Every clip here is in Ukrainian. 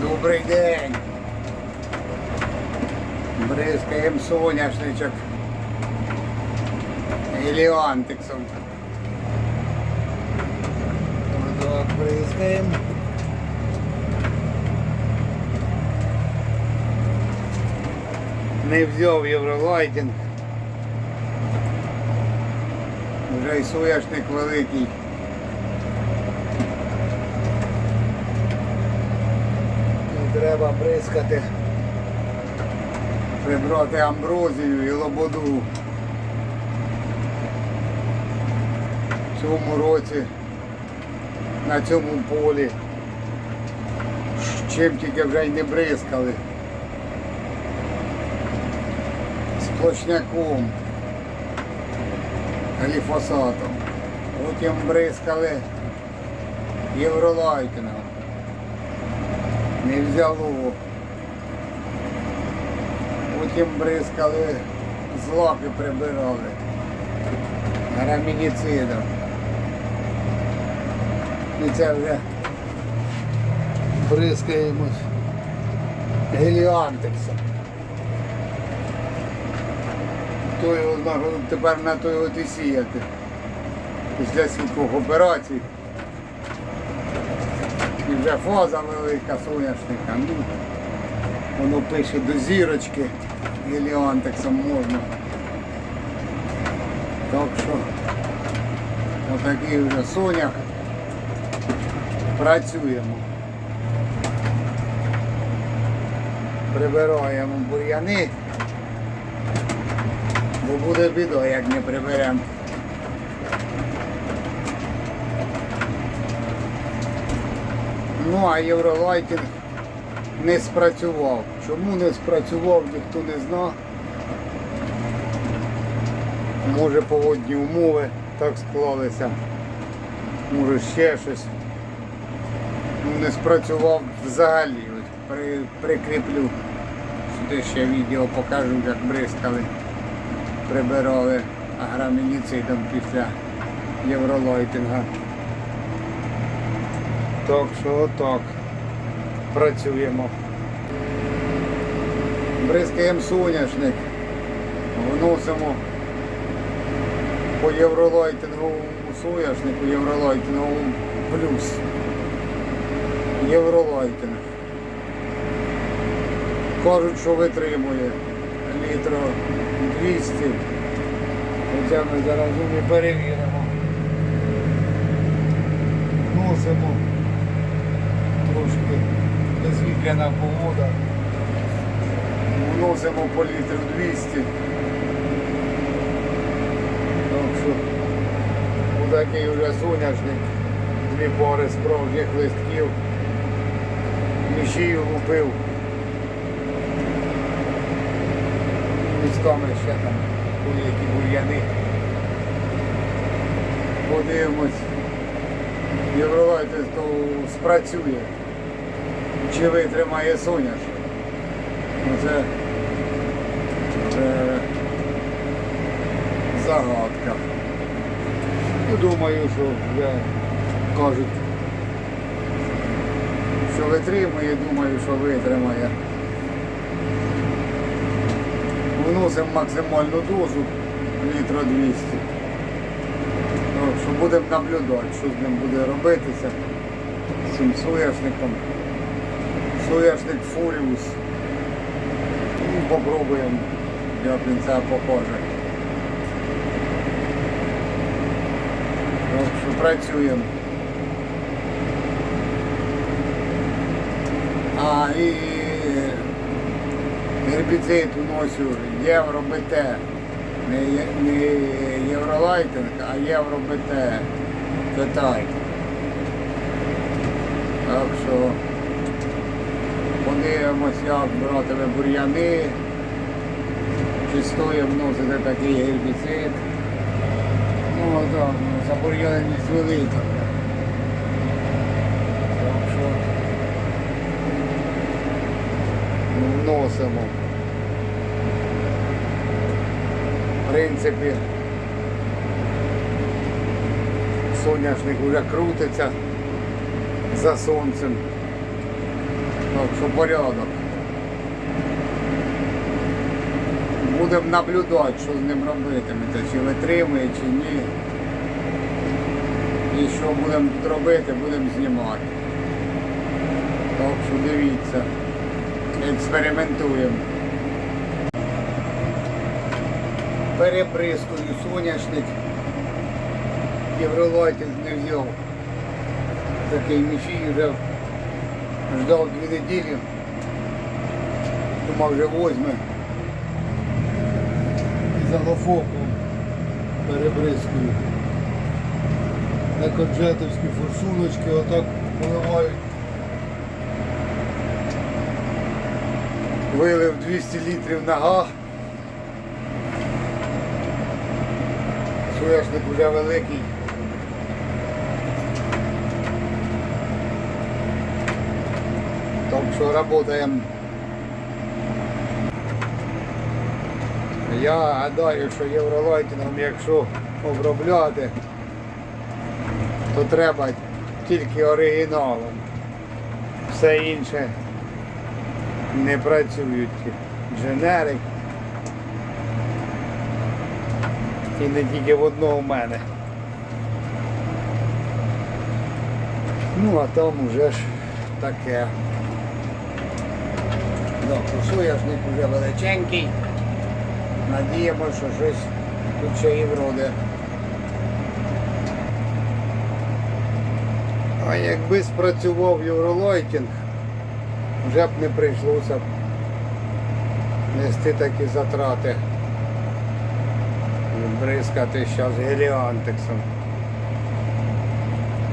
Добрий день. Бризкаємо соняшничок. Еліантиксом. Отак бризкаємо. Не взяв євролайтинг. Вже й соняшник великий. І треба бризкати. Прибрати амброзію і лободу. В цьому році на цьому полі. Чим тільки вже й не бризкали. Сплошняком. Гліфосатом. Потім бризкали євролайтингом. Не взяло. Потім бризкали злаки прибирали. Грамініцидом. І це вже бризкаємось геліантексом. То його тепер на той от сіяти. Після скількох операцій. Вже фаза велика соняшника. Ну, воно пише до зірочки геліантексом можна. Так що отакий вже сонях. Працюємо. Прибираємо бур'яни, бо буде біда, як не приберемо. Ну а євролайтинг не спрацював. Чому не спрацював, ніхто не знає. Може погодні умови так склалися. Може ще щось. Ну, не спрацював взагалі. Ось при, прикріплю. Сюди ще відео покажу, як бризкали, прибирали аграмініцидом після євролайтинга. Так що отак. Працюємо. Бризкаємо соняшник. Вносимо по євролайтинговому соняшнику, євролайтинговому плюс. Євролайтинг. Кажуть, що витримує літро 200. Хоча ми зараз і перевіримо. Носимо трошки безвітряна погода. Вносимо по літру 200. Так що отакий вже соняшник, дві пори справжніх листків. Мішію лупив. Містами ще там які бур'яни. Подивимось. Євролайтинг то спрацює. Чи витримає соняш? Ну це, це загадка. Ну, думаю, що я кажуть, що витримує, думаю, що витримає. Вносимо максимальну дозу літра 200. Так що будемо наблюдати, що з ним буде робитися. З цим сояшником. Сояшник Фуріус. Ну, попробуємо, як. Так що працюємо. А і гербіцид уносю євро БТ. Не, не євролайтинг, а євро БТ. Китай. Так що подивимось, як братиме бур'яни. Чи стоїть вносити такий гербіцид. Ну так, забур'яненість велика. Так що вносимо. В принципі, соняшник вже крутиться за сонцем. Так що порядок. Будемо наблюдати, що з ним робитимете, чи витримує, чи ні. І що будемо робити, будемо знімати. Так що дивіться, експериментуємо. Переприскую соняшник. Євролайтинг не взяв. Такий мішій вже ждав дві неділі. Думав вже возьме. І залофоку перебризкую. Екоджетовські форсуночки отак поливають. Вилив 200 літрів нога. Соняшник вже великий. Так що працюємо. Я гадаю, що євролайтингом, якщо обробляти, то треба тільки оригіналом. Все інше не працюють. Дженерик. І не тільки в одного в мене. Ну а там уже ж таке. Соняшник вже величенький. Надіємося, що щось тут ще і вроде. А якби спрацював євролайтінг, вже б не прийшлося нести такі затрати. Бризкати зараз геліантексом.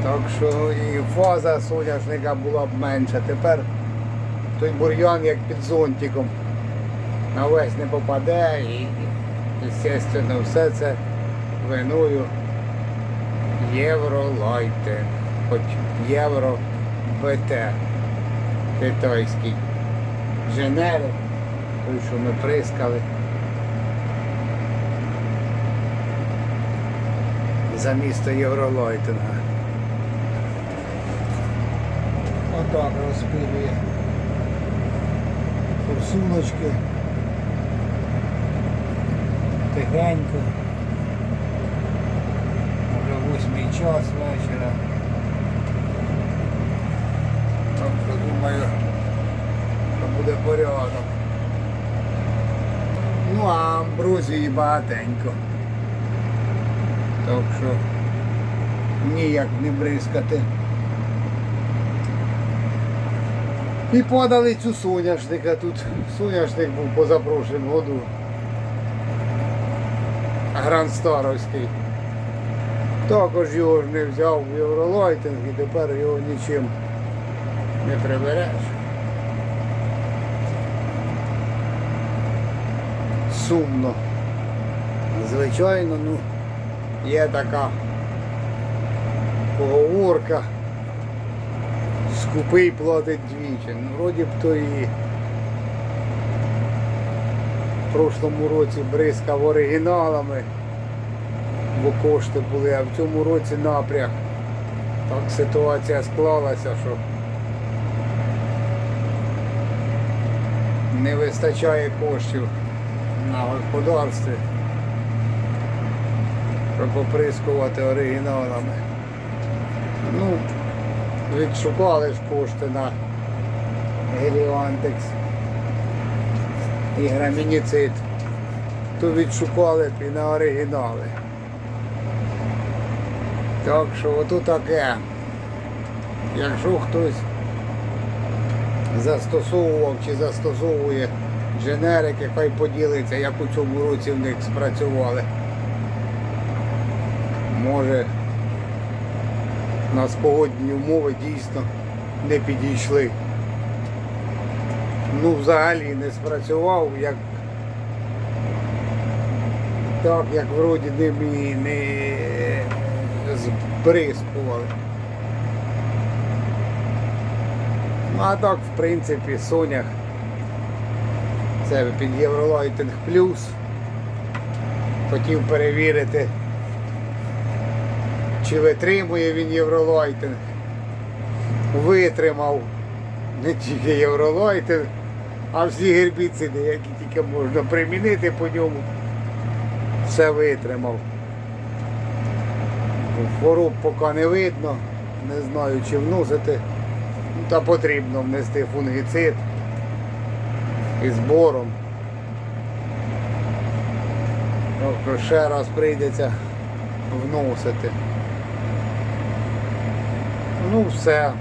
Так що і фаза соняшника була б менша. Тепер той бур'ян як під зонтиком на весь не попаде і, звісно, все це виною Євролайте, хоч Євро БТ китайський. Женери, той, що ми прискали. За місто Євролайтинга. Отак розпилює форсуночки. Тихенько. Вже восьмий час вечора. Так що думаю, що буде порядок. Ну а амброзії багатенько. Так що ніяк не бризкати. І подали цю соняшника тут. Соняшник був позапрошлим году. Гранд Старовський. Також його ж не взяв в Євролайтинг і тепер його нічим не прибереш. Сумно. Звичайно, ну, є така поговорка. Скупий платить двічі. Ну, вроді б то і в прошлому році бризкав оригіналами, бо кошти були, а в цьому році напряг. Так ситуація склалася, що не вистачає коштів на господарстві, щоб поприскувати оригіналами. Ну, відшукали ж кошти на Геліантекс і грамініцид, то відшукали б і на оригінали. Так що ото таке. Якщо хтось застосовував чи застосовує дженерики, хай поділиться, як у цьому році в них спрацювали. Може у нас погодні умови дійсно не підійшли. Ну, взагалі не спрацював, як так, як вроді і не збризкували. Ну, а так, в принципі, Сонях це під Євролайтинг плюс. Хотів перевірити, чи витримує він Євролайтинг. Витримав. не тільки євролойти, а всі гербіциди, які тільки можна примінити по ньому, все витримав. Хвороб поки не видно, не знаю чи вносити. Ну, Та потрібно внести фунгіцид із бором. Тобто ще раз прийдеться вносити. Ну все.